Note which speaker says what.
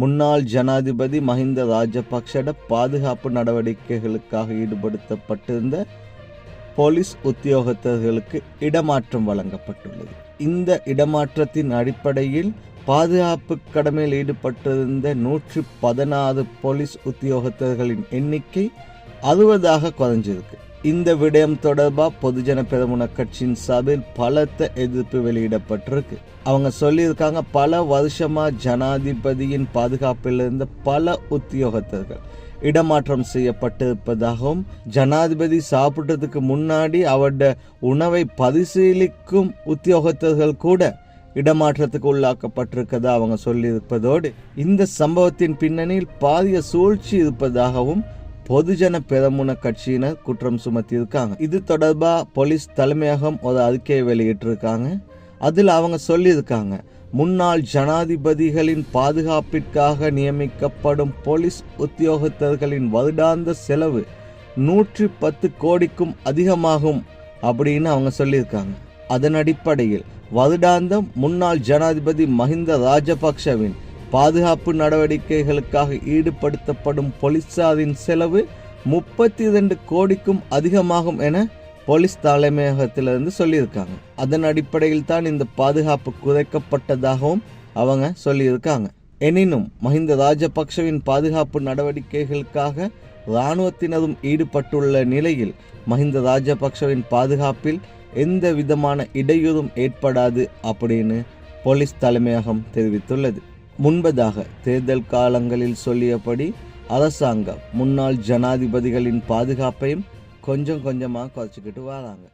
Speaker 1: முன்னாள் ஜனாதிபதி மஹிந்த ராஜபக்ஷட பாதுகாப்பு நடவடிக்கைகளுக்காக ஈடுபடுத்தப்பட்டிருந்த போலீஸ் உத்தியோகத்தர்களுக்கு இடமாற்றம் வழங்கப்பட்டுள்ளது. இந்த இடமாற்றத்தின் அடிப்படையில் பாதுகாப்பு கடமையில் ஈடுபட்டிருந்த நூற்றி பதினாறு போலீஸ் உத்தியோகத்தர்களின் எண்ணிக்கை அறுபதாக குறைஞ்சிருக்கு. இந்த விடயம் தொடர்பாக பொதுஜன பெருமுன கட்சியின் சார்பில் பலத்த எதிர்ப்பு வெளியிடப்பட்டிருக்கு. அவங்க சொல்லியிருக்காங்க பல வருஷமா ஜனாதிபதியின் பாதுகாப்பில் இருந்த பல உத்தியோகத்தர்கள் இடமாற்றம் செய்யப்பட்டிருப்பதாகவும் ஜனாதிபதி சாப்பிட்டதுக்கு முன்னாடி அவருடைய உணவை பரிசீலிக்கும் உத்தியோகத்தர்கள் கூட இடமாற்றத்துக்கு உள்ளாக்கப்பட்டிருக்கதா அவங்க சொல்லியிருப்பதோடு இந்த சம்பவத்தின் பின்னணியில் பாரிய சூழ்ச்சி இருப்பதாகவும் பொதுஜன பெரமுன கட்சியினர் குற்றம் சுமத்தியிருக்காங்க. இது தொடர்பாக போலீஸ் தலைமையகம் ஒரு அறிக்கையை வெளியிட்டிருக்காங்க. அதில் அவங்க சொல்லியிருக்காங்க முன்னாள் ஜனாதிபதிகளின் பாதுகாப்பிற்காக நியமிக்கப்படும் போலீஸ் உத்தியோகத்தர்களின் வருடாந்த செலவு நூற்றி பத்து கோடிக்கும் அதிகமாகும் அப்படின்னு அவங்க சொல்லியிருக்காங்க. அதன் அடிப்படையில் வருடாந்தம் முன்னாள் ஜனாதிபதி மஹிந்த ராஜபக்ஷவின் பாதுகாப்பு நடவடிக்கைகளுக்காக ஈடுபடுத்தப்படும் பொலிசாரின் செலவு முப்பத்தி இரண்டு கோடிக்கும் அதிகமாகும் என போலீஸ் தலைமையகத்திலிருந்து சொல்லியிருக்காங்க. அதன் அடிப்படையில் தான் இந்த பாதுகாப்பு குறைக்கப்பட்டதாகவும் அவங்க சொல்லியிருக்காங்க. எனினும் மஹிந்த ராஜபக்ஷவின் பாதுகாப்பு நடவடிக்கைகளுக்காக இராணுவத்தினரும் ஈடுபட்டுள்ள நிலையில் மஹிந்த ராஜபக்ஷவின் பாதுகாப்பில் எந்த விதமான இடையூறும் ஏற்படாது அப்படின்னு போலீஸ் தலைமையகம் தெரிவித்துள்ளது. முன்பதாக தேர்தல் காலங்களில் சொல்லியபடி அரசாங்கம் முன்னாள் ஜனாதிபதிகளின் பாதுகாப்பையும் கொஞ்சம் கொஞ்சமாக குறைச்சிக்கிட்டு வராங்க.